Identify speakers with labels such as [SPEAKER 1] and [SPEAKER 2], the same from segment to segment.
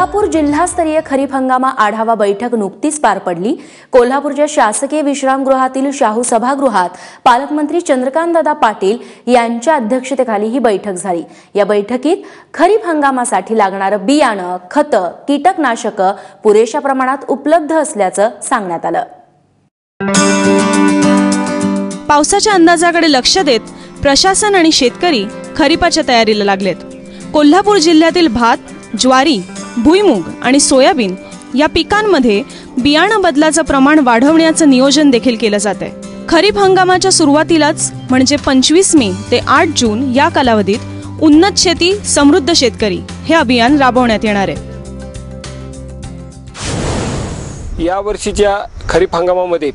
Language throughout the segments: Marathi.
[SPEAKER 1] कोल्हापूर जिल्हास्तरीय खरीप हंगामा आढावा बैठक नुकतीच पार पडली. कोल्हापूरच्या शासकीय विश्रामगृहातील शाहू सभागृहात पालकमंत्री चंद्रकांतदादा पाटील यांच्या अध्यक्षतेखाली ही बैठक झाली. या बैठकीत खरीप हंगामासाठी लागणारं बियाणं खतं कीटकनाशकं पुरेशा प्रमाणात उपलब्ध असल्याचं सांगण्यात आलं.
[SPEAKER 2] पावसाच्या अंदाजाकडे लक्ष देत प्रशासन आणि शेतकरी खरीपाच्या तयारीला लागलेत. कोल्हापूर जिल्ह्यातील भात ज्वारी भुईमूग आणि सोयाबीन या पिकांमध्ये बियाणं बदलाचं प्रमाण वाढवण्याचं नियोजन देखील केलं जात आहे खरीप हंगामाच्या सुरुवातीलाच म्हणजे पंचवीस मे ते आठ जून या कालावधीत उन्नत शेती समृद्ध शेतकरी हे अभियान राबवण्यात येणार आहे.
[SPEAKER 3] या वर्षीच्या खरीप हंगामामध्ये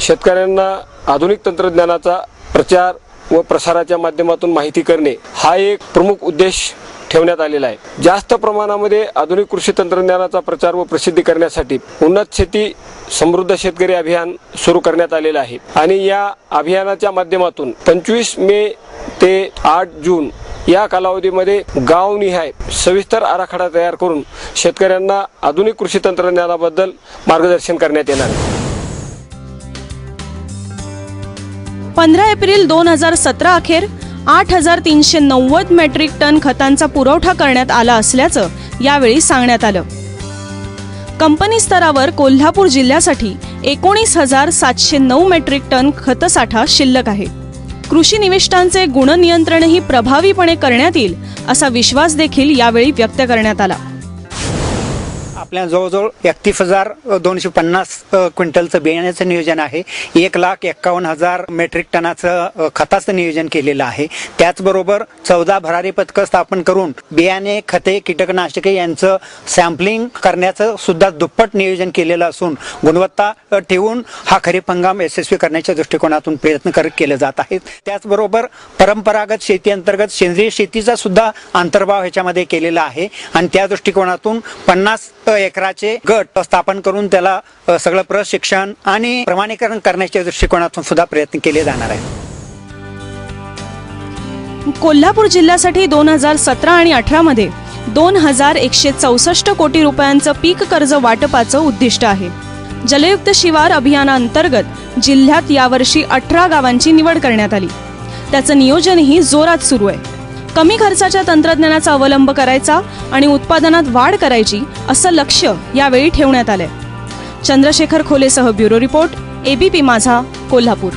[SPEAKER 3] शेतकऱ्यांना आधुनिक तंत्रज्ञानाचा प्रचार व प्रसाराच्या माध्यमातून माहिती करणे हा एक प्रमुख उद्देश ठेवण्यात आलेला आहे. जास्त प्रमाणामध्ये आधुनिक कृषी तंत्रज्ञानाचा प्रचार व प्रसिद्धी करण्यासाठी उन्नत शेती समृद्ध शेतकरी अभियान सुरू करण्यात आलेलं आहे. आणि या अभियानाच्या माध्यमातून पंचवीस मे ते आठ जून या कालावधीमध्ये गावनिहाय सविस्तर आराखडा तयार करून शेतकऱ्यांना आधुनिक कृषी तंत्रज्ञानाबद्दल मार्गदर्शन करण्यात येणार
[SPEAKER 2] पंधरा एप्रिल दोन हजार सतरा अखेर आठ हजार तीनशे नव्वद मेट्रिक टन खतांचा पुरवठा करण्यात आला असल्याचं यावेळी सांगण्यात आलं. कंपनी स्तरावर कोल्हापूर जिल्ह्यासाठी एकोणीस हजार सातशे नऊ मेट्रिक टन खतसाठा शिल्लक आहे. कृषी निविष्ठांचे गुणनियंत्रणही प्रभावीपणे करण्यात येईल असा विश्वास देखील यावेळी व्यक्त करण्यात आला.
[SPEAKER 4] आपल्या जवळजवळ एकतीस हजार दोनशे पन्नास क्विंटलचं बियाण्याचं नियोजन आहे. एक लाख एक्कावन्न हजार मेट्रिक टनाचं खताचं नियोजन केलेलं आहे. त्याचबरोबर चौदा भरारी पथकं स्थापन करून बियाणे खते कीटकनाशके यांचं सॅम्पलिंग करण्याचं सुद्धा दुप्पट नियोजन केलेलं असून गुणवत्ता ठेवून हा खरीप हंगाम यशस्वी करण्याच्या दृष्टिकोनातून प्रयत्न करत केले जात आहेत. त्याचबरोबर परंपरागत शेती अंतर्गत सेंद्रिय शेतीचा सुद्धा अंतर्भाव ह्याच्यामध्ये केलेला आहे. आणि त्या दृष्टिकोनातून पन्नास एकराचे गट स्थापन करून त्याला सगळं प्रशिक्षण आणि प्रमाणीकरण करण्याच्या दृष्टिकोनातून सुद्धा प्रयत्न केले जाणार आहे
[SPEAKER 2] कोल्हापूर जिल्ह्यासाठी दोन हजार सतरा आणि अठरा मध्ये दोन हजार एकशे चौसष्ट कोटी रुपयांचं पीक कर्ज वाटपाचं उद्दिष्ट आहे. जलयुक्त शिवार अभियानाअंतर्गत जिल्ह्यात यावर्षी अठरा गावांची निवड करण्यात आली. त्याचं नियोजनही जोरात सुरू आहे. कमी खर्चाच्या तंत्रज्ञानाचा अवलंब करायचा आणि उत्पादनात वाढ करायची असं लक्ष यावेळी ठेवण्यात आलंय. Chandrashekhar खोलेसह bureau report ABP Majha Kolhapur.